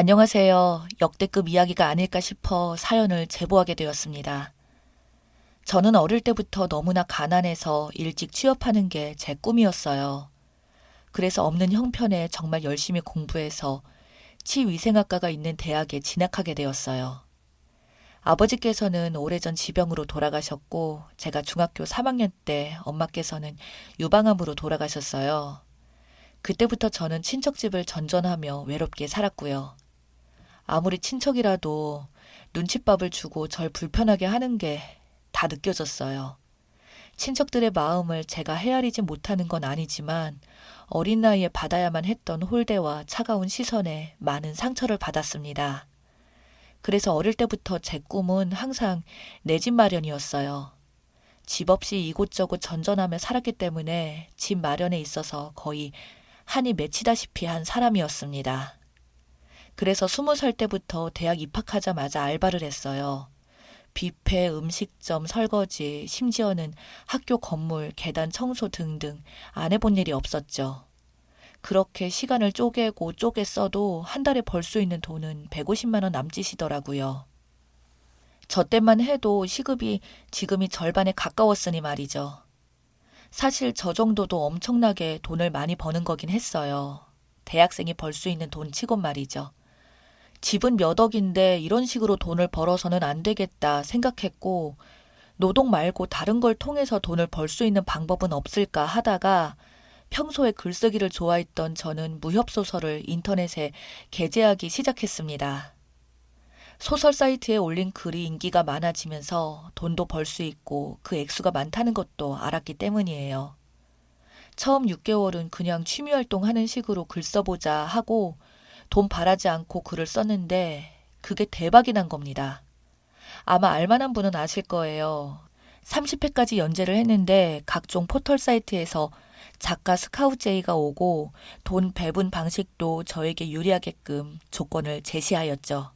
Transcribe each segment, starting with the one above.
안녕하세요. 역대급 이야기가 아닐까 싶어 사연을 제보하게 되었습니다. 저는 어릴 때부터 너무나 가난해서 일찍 취업하는 게 제 꿈이었어요. 그래서 없는 형편에 정말 열심히 공부해서 치위생학과가 있는 대학에 진학하게 되었어요. 아버지께서는 오래전 지병으로 돌아가셨고, 제가 중학교 3학년 때 엄마께서는 유방암으로 돌아가셨어요. 그때부터 저는 친척집을 전전하며 외롭게 살았고요. 아무리 친척이라도 눈칫밥을 주고 절 불편하게 하는 게 다 느껴졌어요. 친척들의 마음을 제가 헤아리지 못하는 건 아니지만 어린 나이에 받아야만 했던 홀대와 차가운 시선에 많은 상처를 받았습니다. 그래서 어릴 때부터 제 꿈은 항상 내 집 마련이었어요. 집 없이 이곳저곳 전전하며 살았기 때문에 집 마련에 있어서 거의 한이 맺히다시피 한 사람이었습니다. 그래서 스무 살 때부터 대학 입학하자마자 알바를 했어요. 뷔페, 음식점, 설거지, 심지어는 학교 건물, 계단 청소 등등 안 해본 일이 없었죠. 그렇게 시간을 쪼개고 쪼개 써도 한 달에 벌 수 있는 돈은 150만 원 남짓이더라고요. 저 때만 해도 시급이 지금이 절반에 가까웠으니 말이죠. 사실 저 정도도 엄청나게 돈을 많이 버는 거긴 했어요. 대학생이 벌 수 있는 돈 치곤 말이죠. 집은 몇 억인데 이런 식으로 돈을 벌어서는 안 되겠다 생각했고, 노동 말고 다른 걸 통해서 돈을 벌 수 있는 방법은 없을까 하다가 평소에 글쓰기를 좋아했던 저는 무협소설을 인터넷에 게재하기 시작했습니다. 소설 사이트에 올린 글이 인기가 많아지면서 돈도 벌 수 있고 그 액수가 많다는 것도 알았기 때문이에요. 처음 6개월은 그냥 취미 활동하는 식으로 글 써보자 하고 돈 바라지 않고 글을 썼는데 그게 대박이 난 겁니다. 아마 알만한 분은 아실 거예요. 30회까지 연재를 했는데 각종 포털 사이트에서 작가 스카우제이가 오고 돈 배분 방식도 저에게 유리하게끔 조건을 제시하였죠.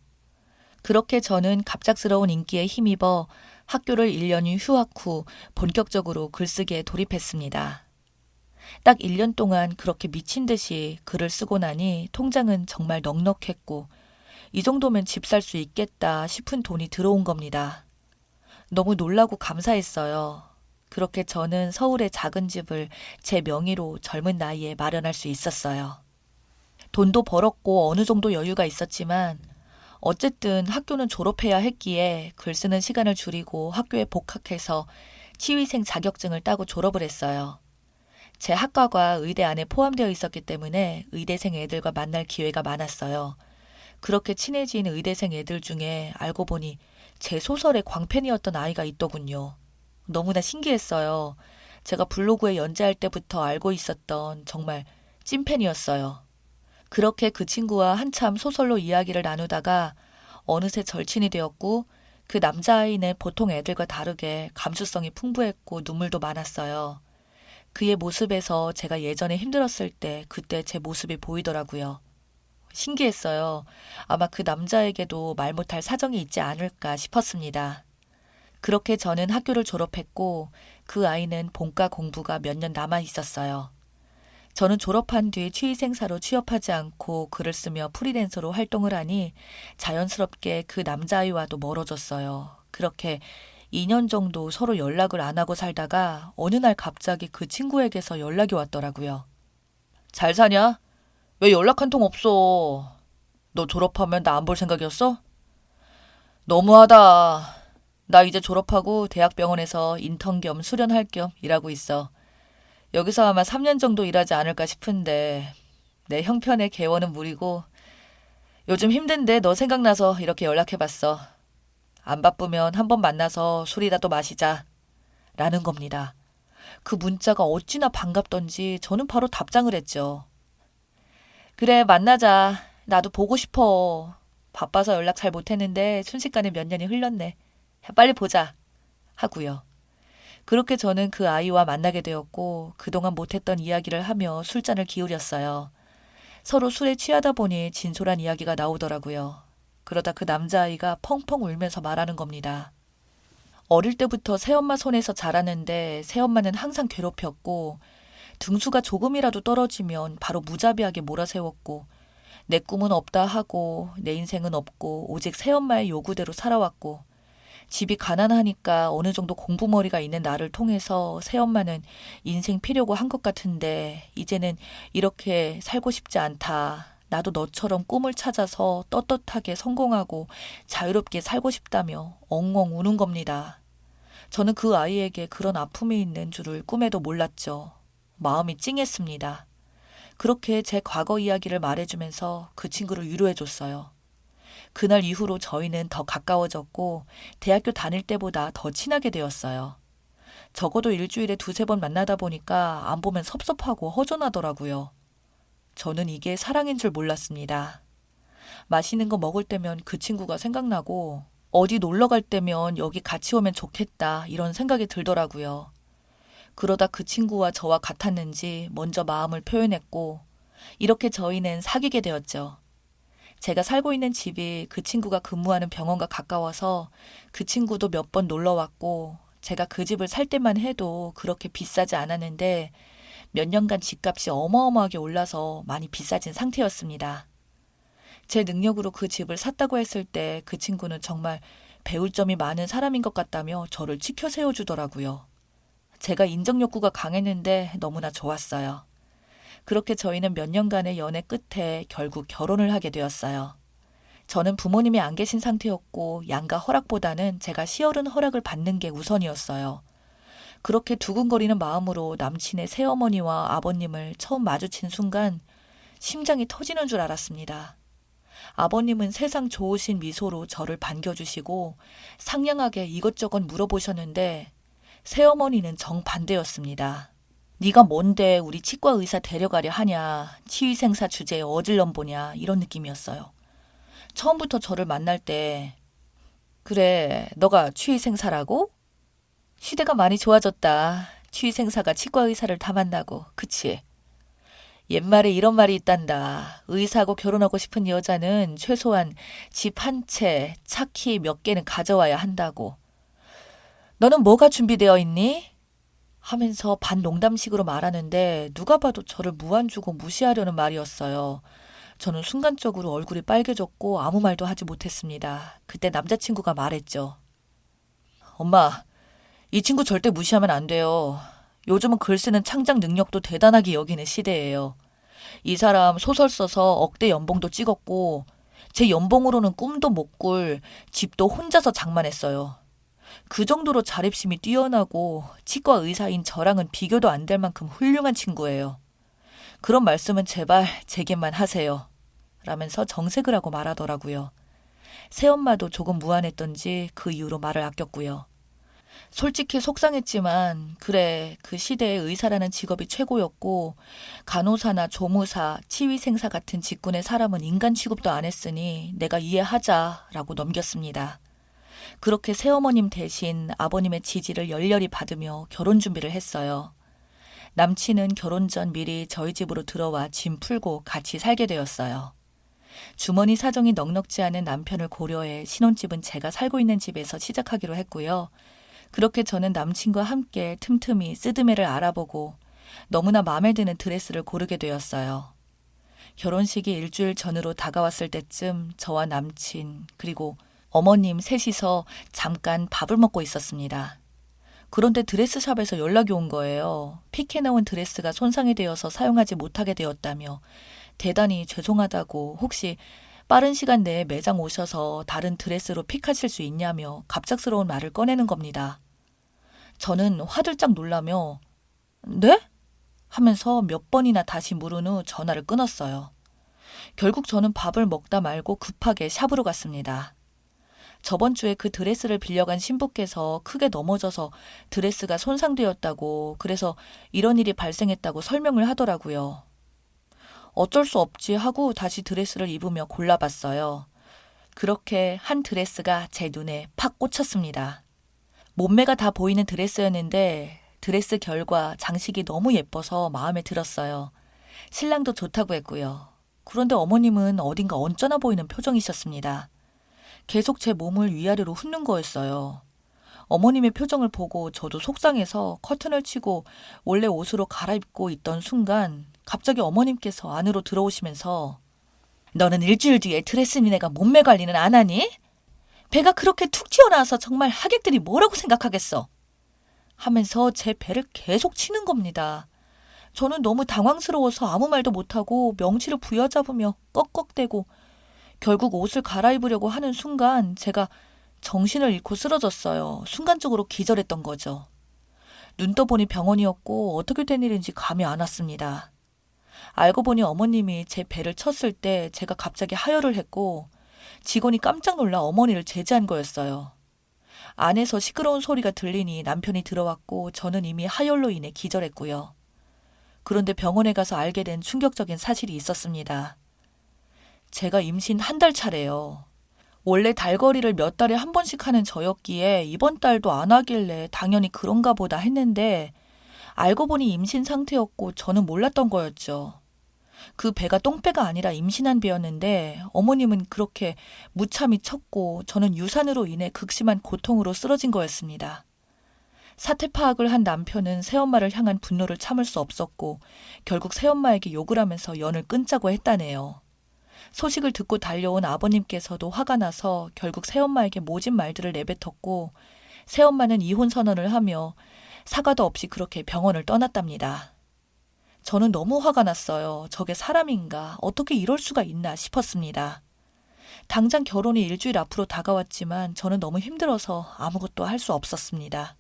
그렇게 저는 갑작스러운 인기에 힘입어 학교를 1년이 휴학 후 본격적으로 글쓰기에 돌입했습니다. 딱 1년 동안 그렇게 미친 듯이 글을 쓰고 나니 통장은 정말 넉넉했고 이 정도면 집 살 수 있겠다 싶은 돈이 들어온 겁니다. 너무 놀라고 감사했어요. 그렇게 저는 서울의 작은 집을 제 명의로 젊은 나이에 마련할 수 있었어요. 돈도 벌었고 어느 정도 여유가 있었지만 어쨌든 학교는 졸업해야 했기에 글 쓰는 시간을 줄이고 학교에 복학해서 치위생 자격증을 따고 졸업을 했어요. 제 학과가 의대 안에 포함되어 있었기 때문에 의대생 애들과 만날 기회가 많았어요. 그렇게 친해진 의대생 애들 중에 알고 보니 제 소설의 광팬이었던 아이가 있더군요. 너무나 신기했어요. 제가 블로그에 연재할 때부터 알고 있었던 정말 찐팬이었어요. 그렇게 그 친구와 한참 소설로 이야기를 나누다가 어느새 절친이 되었고 그 남자아이는 보통 애들과 다르게 감수성이 풍부했고 눈물도 많았어요. 그의 모습에서 제가 예전에 힘들었을 때 그때 제 모습이 보이더라고요. 신기했어요. 아마 그 남자에게도 말 못할 사정이 있지 않을까 싶었습니다. 그렇게 저는 학교를 졸업했고 그 아이는 본과 공부가 몇 년 남아 있었어요. 저는 졸업한 뒤 취위생사로 취업하지 않고 글을 쓰며 프리랜서로 활동을 하니 자연스럽게 그 남자아이와도 멀어졌어요. 그렇게 2년 정도 서로 연락을 안 하고 살다가 어느 날 갑자기 그 친구에게서 연락이 왔더라고요. 잘 사냐? 왜 연락 한 통 없어? 너 졸업하면 나 안 볼 생각이었어? 너무하다. 나 이제 졸업하고 대학병원에서 인턴 겸 수련할 겸 일하고 있어. 여기서 아마 3년 정도 일하지 않을까 싶은데 내 형편의 개원은 무리고 요즘 힘든데 너 생각나서 이렇게 연락해봤어. 안 바쁘면 한 번 만나서 술이라도 마시자. 라는 겁니다. 그 문자가 어찌나 반갑던지 저는 바로 답장을 했죠. 그래, 만나자. 나도 보고 싶어. 바빠서 연락 잘 못했는데 순식간에 몇 년이 흘렀네. 빨리 보자. 하고요. 그렇게 저는 그 아이와 만나게 되었고 그동안 못했던 이야기를 하며 술잔을 기울였어요. 서로 술에 취하다 보니 진솔한 이야기가 나오더라고요. 그러다 그 남자아이가 펑펑 울면서 말하는 겁니다. 어릴 때부터 새엄마 손에서 자랐는데 새엄마는 항상 괴롭혔고 등수가 조금이라도 떨어지면 바로 무자비하게 몰아세웠고 내 꿈은 없다 하고 내 인생은 없고 오직 새엄마의 요구대로 살아왔고 집이 가난하니까 어느 정도 공부머리가 있는 나를 통해서 새엄마는 인생 피려고 한 것 같은데 이제는 이렇게 살고 싶지 않다. 나도 너처럼 꿈을 찾아서 떳떳하게 성공하고 자유롭게 살고 싶다며 엉엉 우는 겁니다. 저는 그 아이에게 그런 아픔이 있는 줄을 꿈에도 몰랐죠. 마음이 찡했습니다. 그렇게 제 과거 이야기를 말해주면서 그 친구를 위로해줬어요. 그날 이후로 저희는 더 가까워졌고 대학교 다닐 때보다 더 친하게 되었어요. 적어도 일주일에 두세 번 만나다 보니까 안 보면 섭섭하고 허전하더라고요. 저는 이게 사랑인 줄 몰랐습니다. 맛있는 거 먹을 때면 그 친구가 생각나고 어디 놀러 갈 때면 여기 같이 오면 좋겠다 이런 생각이 들더라고요. 그러다 그 친구와 저와 같았는지 먼저 마음을 표현했고 이렇게 저희는 사귀게 되었죠. 제가 살고 있는 집이 그 친구가 근무하는 병원과 가까워서 그 친구도 몇 번 놀러 왔고 제가 그 집을 살 때만 해도 그렇게 비싸지 않았는데 몇 년간 집값이 어마어마하게 올라서 많이 비싸진 상태였습니다. 제 능력으로 그 집을 샀다고 했을 때 그 친구는 정말 배울 점이 많은 사람인 것 같다며 저를 치켜 세워주더라고요. 제가 인정 욕구가 강했는데 너무나 좋았어요. 그렇게 저희는 몇 년간의 연애 끝에 결국 결혼을 하게 되었어요. 저는 부모님이 안 계신 상태였고 양가 허락보다는 제가 시어른 허락을 받는 게 우선이었어요. 그렇게 두근거리는 마음으로 남친의 새어머니와 아버님을 처음 마주친 순간 심장이 터지는 줄 알았습니다. 아버님은 세상 좋으신 미소로 저를 반겨주시고 상냥하게 이것저것 물어보셨는데 새어머니는 정반대였습니다. 네가 뭔데 우리 치과 의사 데려가려 하냐, 치위생사 주제에 어질럼 보냐 이런 느낌이었어요. 처음부터 저를 만날 때 그래, 너가 치위생사라고? 시대가 많이 좋아졌다. 취생사가 치과 의사를 다 만나고, 그치? 옛말에 이런 말이 있단다. 의사하고 결혼하고 싶은 여자는 최소한 집 한 채, 차 키 몇 개는 가져와야 한다고. 너는 뭐가 준비되어 있니? 하면서 반 농담식으로 말하는데 누가 봐도 저를 무안 주고 무시하려는 말이었어요. 저는 순간적으로 얼굴이 빨개졌고 아무 말도 하지 못했습니다. 그때 남자친구가 말했죠. 엄마, 이 친구 절대 무시하면 안 돼요. 요즘은 글 쓰는 창작 능력도 대단하게 여기는 시대예요. 이 사람 소설 써서 억대 연봉도 찍었고, 제 연봉으로는 꿈도 못 꿀, 집도 혼자서 장만했어요. 그 정도로 자립심이 뛰어나고, 치과 의사인 저랑은 비교도 안 될 만큼 훌륭한 친구예요. 그런 말씀은 제발 제게만 하세요. 라면서 정색을 하고 말하더라고요. 새엄마도 조금 무안했던지 그 이후로 말을 아꼈고요. 솔직히 속상했지만 그래 그 시대의 의사라는 직업이 최고였고 간호사나 조무사, 치위생사 같은 직군의 사람은 인간 취급도 안 했으니 내가 이해하자라고 넘겼습니다. 그렇게 새어머님 대신 아버님의 지지를 열렬히 받으며 결혼 준비를 했어요. 남친은 결혼 전 미리 저희 집으로 들어와 짐 풀고 같이 살게 되었어요. 주머니 사정이 넉넉지 않은 남편을 고려해 신혼집은 제가 살고 있는 집에서 시작하기로 했고요. 그렇게 저는 남친과 함께 틈틈이 쓰드메를 알아보고 너무나 마음에 드는 드레스를 고르게 되었어요. 결혼식이 일주일 전으로 다가왔을 때쯤 저와 남친, 그리고 어머님 셋이서 잠깐 밥을 먹고 있었습니다. 그런데 드레스샵에서 연락이 온 거예요. 픽해 나온 드레스가 손상이 되어서 사용하지 못하게 되었다며 대단히 죄송하다고 혹시 빠른 시간 내에 매장 오셔서 다른 드레스로 픽하실 수 있냐며 갑작스러운 말을 꺼내는 겁니다. 저는 화들짝 놀라며 네? 하면서 몇 번이나 다시 물은 후 전화를 끊었어요. 결국 저는 밥을 먹다 말고 급하게 샵으로 갔습니다. 저번 주에 그 드레스를 빌려간 신부께서 크게 넘어져서 드레스가 손상되었다고 그래서 이런 일이 발생했다고 설명을 하더라고요. 어쩔 수 없지 하고 다시 드레스를 입으며 골라봤어요. 그렇게 한 드레스가 제 눈에 팍 꽂혔습니다. 몸매가 다 보이는 드레스였는데 드레스 결과 장식이 너무 예뻐서 마음에 들었어요. 신랑도 좋다고 했고요. 그런데 어머님은 어딘가 언짢아 보이는 표정이셨습니다. 계속 제 몸을 위아래로 훑는 거였어요. 어머님의 표정을 보고 저도 속상해서 커튼을 치고 원래 옷으로 갈아입고 있던 순간 갑자기 어머님께서 안으로 들어오시면서 너는 일주일 뒤에 드레스미네가 몸매 관리는 안 하니? 배가 그렇게 툭 튀어나와서 정말 하객들이 뭐라고 생각하겠어? 하면서 제 배를 계속 치는 겁니다. 저는 너무 당황스러워서 아무 말도 못하고 명치를 부여잡으며 꺽꺽대고 결국 옷을 갈아입으려고 하는 순간 제가 정신을 잃고 쓰러졌어요. 순간적으로 기절했던 거죠. 눈 떠보니 병원이었고 어떻게 된 일인지 감이 안 왔습니다. 알고 보니 어머님이 제 배를 쳤을 때 제가 갑자기 하혈을 했고 직원이 깜짝 놀라 어머니를 제지한 거였어요. 안에서 시끄러운 소리가 들리니 남편이 들어왔고 저는 이미 하혈로 인해 기절했고요. 그런데 병원에 가서 알게 된 충격적인 사실이 있었습니다. 제가 임신 한 달 차래요. 원래 달거리를 몇 달에 한 번씩 하는 저였기에 이번 달도 안 하길래 당연히 그런가 보다 했는데 알고 보니 임신 상태였고 저는 몰랐던 거였죠. 그 배가 똥배가 아니라 임신한 배였는데 어머님은 그렇게 무참히 쳤고 저는 유산으로 인해 극심한 고통으로 쓰러진 거였습니다. 사태 파악을 한 남편은 새엄마를 향한 분노를 참을 수 없었고 결국 새엄마에게 욕을 하면서 연을 끊자고 했다네요. 소식을 듣고 달려온 아버님께서도 화가 나서 결국 새엄마에게 모진 말들을 내뱉었고 새엄마는 이혼 선언을 하며 사과도 없이 그렇게 병원을 떠났답니다. 저는 너무 화가 났어요. 저게 사람인가? 어떻게 이럴 수가 있나 싶었습니다. 당장 결혼이 일주일 앞으로 다가왔지만 저는 너무 힘들어서 아무것도 할 수 없었습니다.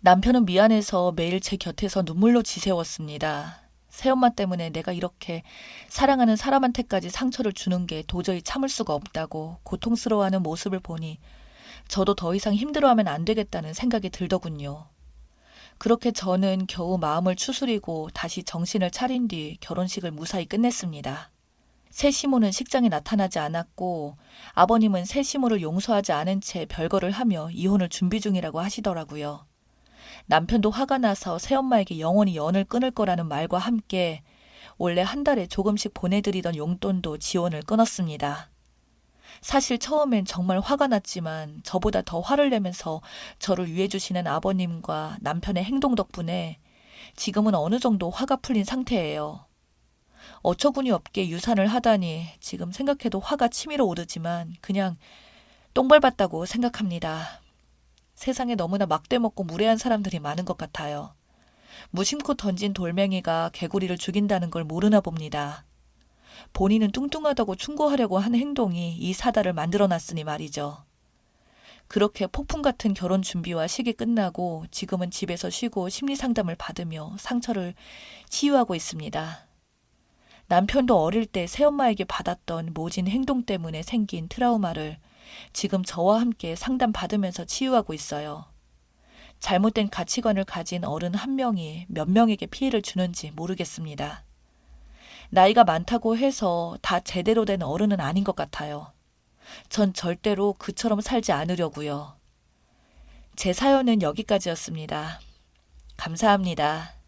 남편은 미안해서 매일 제 곁에서 눈물로 지새웠습니다. 새엄마 때문에 내가 이렇게 사랑하는 사람한테까지 상처를 주는 게 도저히 참을 수가 없다고 고통스러워하는 모습을 보니 저도 더 이상 힘들어하면 안 되겠다는 생각이 들더군요. 그렇게 저는 겨우 마음을 추스리고 다시 정신을 차린 뒤 결혼식을 무사히 끝냈습니다. 새 시모는 식장에 나타나지 않았고 아버님은 새 시모를 용서하지 않은 채 별거를 하며 이혼을 준비 중이라고 하시더라고요. 남편도 화가 나서 새엄마에게 영원히 연을 끊을 거라는 말과 함께 원래 한 달에 조금씩 보내드리던 용돈도 지원을 끊었습니다. 사실 처음엔 정말 화가 났지만 저보다 더 화를 내면서 저를 위해주시는 아버님과 남편의 행동 덕분에 지금은 어느 정도 화가 풀린 상태예요. 어처구니 없게 유산을 하다니 지금 생각해도 화가 치밀어 오르지만 그냥 똥 밟았다고 생각합니다. 세상에 너무나 막대먹고 무례한 사람들이 많은 것 같아요. 무심코 던진 돌멩이가 개구리를 죽인다는 걸 모르나 봅니다. 본인은 뚱뚱하다고 충고하려고 한 행동이 이 사달을 만들어놨으니 말이죠. 그렇게 폭풍 같은 결혼 준비와 식이 끝나고 지금은 집에서 쉬고 심리 상담을 받으며 상처를 치유하고 있습니다. 남편도 어릴 때 새엄마에게 받았던 모진 행동 때문에 생긴 트라우마를 지금 저와 함께 상담 받으면서 치유하고 있어요. 잘못된 가치관을 가진 어른 한 명이 몇 명에게 피해를 주는지 모르겠습니다. 나이가 많다고 해서 다 제대로 된 어른은 아닌 것 같아요. 전 절대로 그처럼 살지 않으려고요. 제 사연은 여기까지였습니다. 감사합니다.